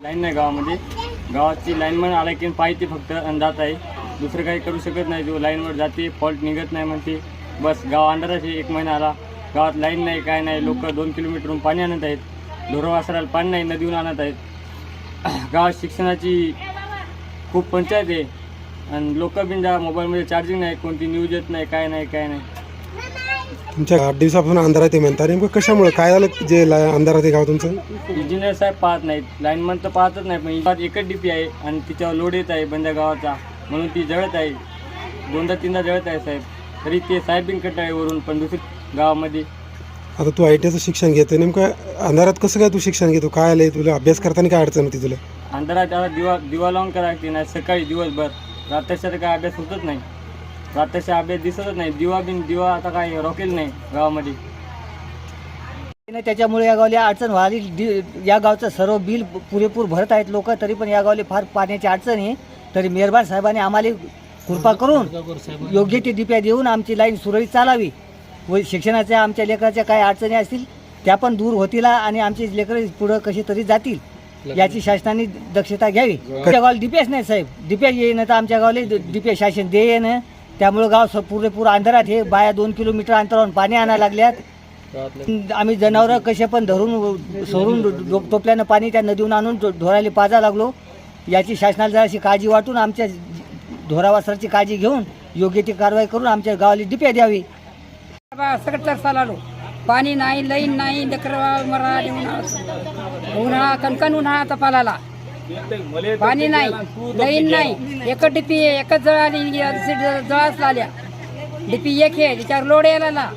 Line नाही गावामध्ये. गावाची लाईनमन आला की पाहिजे फक्त आणि जात आहे. दुसरं काही करू शकत नाही जो लाईनवर जाते फॉल्ट निघत नाही म्हणते. बस गाव अंधाराचे एक महिना आला. गावात लाईन नाही काय नाही लोक दोन किलोमीटरहून पाणी आणत आहेत. ढोरवासराला पाणी नाही नदीहून आणत आहेत. गावात शिक्षणाची खूप पंचायत आहे. आणि लोक बिंदा मोबाईलमध्ये चार्जिंग नाही कोणती न्यूज येत नाही काय नाही काय नाही. तुमच्या आठ दिवसापासून अंधारात आहे म्हणता नेमकं कशामुळे? काय झालं जे ला- अंधारात आहे गाव तुमचं? इंजिनियर साहेब पाहत नाहीत. लाईनमन तर पाहतच नाही पण गावात एकच डीपी आहे आणि तिच्यावर लोड येत आहे बंद्या गावाचा. म्हणून ती जळत आहे. दोनदा तीनदा जळत आहे साहेब. तरी ते साहेब बिन आहे वरून पण दुसरी गावामध्ये. आता तू आय टीचं शिक्षण घेतो नेमकं अंधारात कसं काय तू शिक्षण घेतो? काय आलंय तुला? अभ्यास करताना काय अडचण होती तुला? अंधारात आता दिवा दिवा लावून करावं लागते नाही सकाळी दिवसभर. रात्रच्या तर काय अभ्यास होतच नाही. रात्रच्या अभ्यास दिसतच नाही. दिवा बिन दिवा आता काय रॉकेल नाही गावामध्ये. नाही त्याच्यामुळे या गावला अडचण व्हावी या गावचं सर्व बिल पुरेपूर भरत आहेत लोक तरी पण या गावले फार पाण्याची अडचण आहे. तरी मेहरबान साहेबांनी आम्हाला कृपा करून योग्य ती डिप्या देऊन आमची लाईन सुरळीत चालावी. व शिक्षणाच्या आमच्या लेकराच्या काही अडचणी असतील त्या पण दूर होतील आणि आमचे लेकरं पुढं कशी तरी जातील याची शासनाने दक्षता घ्यावी. आमच्या गावाला डिपेच नाही साहेब. डिपेच येईन तर आमच्या गावाला डिपे शासन दे येईन त्यामुळं गाव स- पुरेपूर अंधारात हे बाया दोन किलोमीटर अंतरावरून पाणी आणायला लागल्यात. आम्ही जनावरं कसे पण धरून सोडून टोपल्यानं पाणी त्या नदीहून आणून ढोरायला ढोराला पाजा लागलो. याची शासनाला जराशी काळजी वाटून आमच्या ढोरावासराची काळजी घेऊन योग्य ती कारवाई करून आमच्या गावाला डिप्या द्यावी. सगळं आलो. पाणी नाही लईन नाही लेकर मरा उन्हाळा उन्हाळा कणकण उन्हाळा तपाला पाणी नाही लाईन नाही. एकच डिपी आहे एकच जळाली दुसरी जळाच लाल्या डिपी एक आहे त्याच्यावर लोड यायला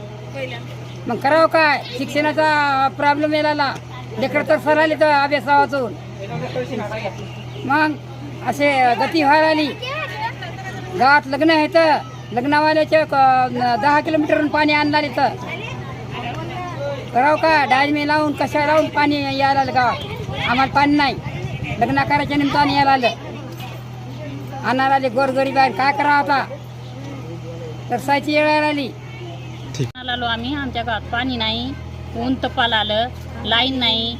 मग करावं काय? शिक्षणाचा प्रॉब्लेम यायला लेकर तर सर आले तर अभ्यासावाचून. मग असे गती व्हायला आली गावात लग्न आहे तर लग्नावाल्याच्या क- दहा किलोमीटरहून पाणी आणणार तर. करावं का डायमे लावून कशा लावून पाणी यायला गावात? आम्हाला पाणी नाही. लग्न करायच्या निमित्ताने यायला आलं. आणणार आले गोरगरीब आहे काय करावं आता? तर सायची यायला आली. आलो आम्ही आमच्या गावात पाणी नाही ऊन तपाला आलं लाईन नाही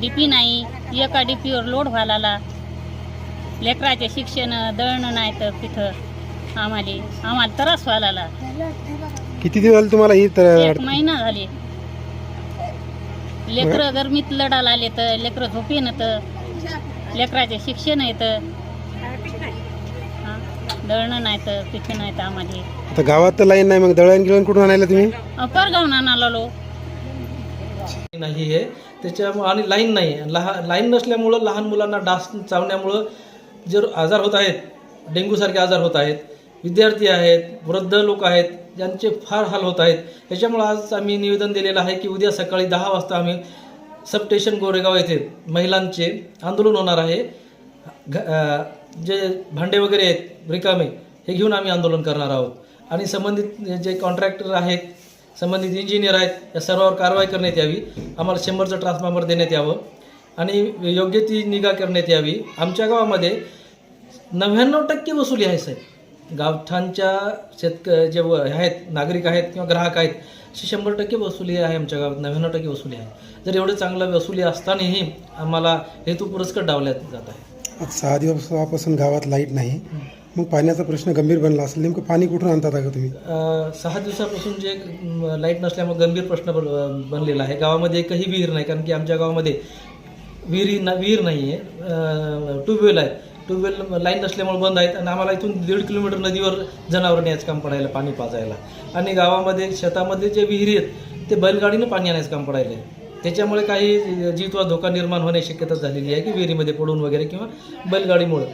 डीपी नाही एका डीपीवर लोड व्हायला आला. लेकराचे शिक्षण दळणं नाही तर तिथं आम्हाला आम्हाला त्रास व्हायला आला. किती दिवस झाले तुम्हाला ही एक महिना झाले. लेकरं गरमीत लढायला आले तर लेकरं झोपेन तर लेकराचे शिक्षण येतं हा, दळणं नाही तर पिठं नाही तर आम्हाला आता गावात तर लाईन नाही मग दळण गिळण कुठून आणायला तुम्ही? परगावून आणालो नाही आहे. त्याच्यामुळं आणि लाईन नाही आहे. लहान लाईन नसल्यामुळं लहान मुलांना डास चावण्यामुळं जर आजार होत आहेत डेंग्यूसारखे आजार होत आहेत विद्यार्थी आहेत वृद्ध लोक आहेत ज्यांचे फार हाल होत आहेत. त्याच्यामुळं आज आम्ही निवेदन दिलेलं आहे की उद्या सकाळी दहा वाजता आम्ही सब स्टेशन गोरेगाव येथे महिलांचे आंदोलन होणार आहे. घ जे भांडे वगैरे आहेत रिकामे हे घेऊन आम्ही आंदोलन करणार आहोत. आणि संबंधित जे कॉन्ट्रॅक्टर आहेत संबंधित इंजिनियर आहेत या सर्वावर कारवाई करण्यात यावी. आम्हाला शंभरचं ट्रान्सफॉर्मर देण्यात यावं. आणि योग्य ती निगा करण्यात यावी. आमच्या गावामध्ये नव्याण्णव टक्के वसुली आहे साहेब. गावठाणच्या शेतक जे व- आहेत नागरिक आहेत किंवा ग्राहक आहेत अशी शंभर टक्के वसुली आहे आमच्या गावात नव्याण्णव टक्के वसुली आहे. जर एवढे चांगलं वसुली असतानाही आम्हाला हेतू पुरस्कार डावल्यात जात आहे. सहा दिवसापासून गावात लाइट नाही. मग पाण्याचा प्रश्न गंभीर बनला असेल नेमकं पाणी कुठून आणतात का तुम्ही? सहा दिवसापासून जे लाइट नसल्यामुळे गंभीर प्रश्न बन- बनलेला आहे. गावामध्ये एकही विहीर नाही कारण की आमच्या गावामध्ये विहिरी ना विहीर नाही आहे ट्यूबवेल आहे. ट्यूबवेल लाईन नसल्यामुळे बंद आहेत आणि आम्हाला इथून दीड किलोमीटर नदीवर जनावरं न्यायचं काम पडायला पाणी पाजायला. आणि गावामध्ये शेतामध्ये जे विहिरी आहेत ते बैलगाडीनं पाणी आणायचं काम पडायला त्याच्यामुळे काही जीव धोका निर्माण होण्याची शक्यता झालेली आहे की विहिरीमध्ये पडून वगैरे किंवा बैलगाडीमुळं.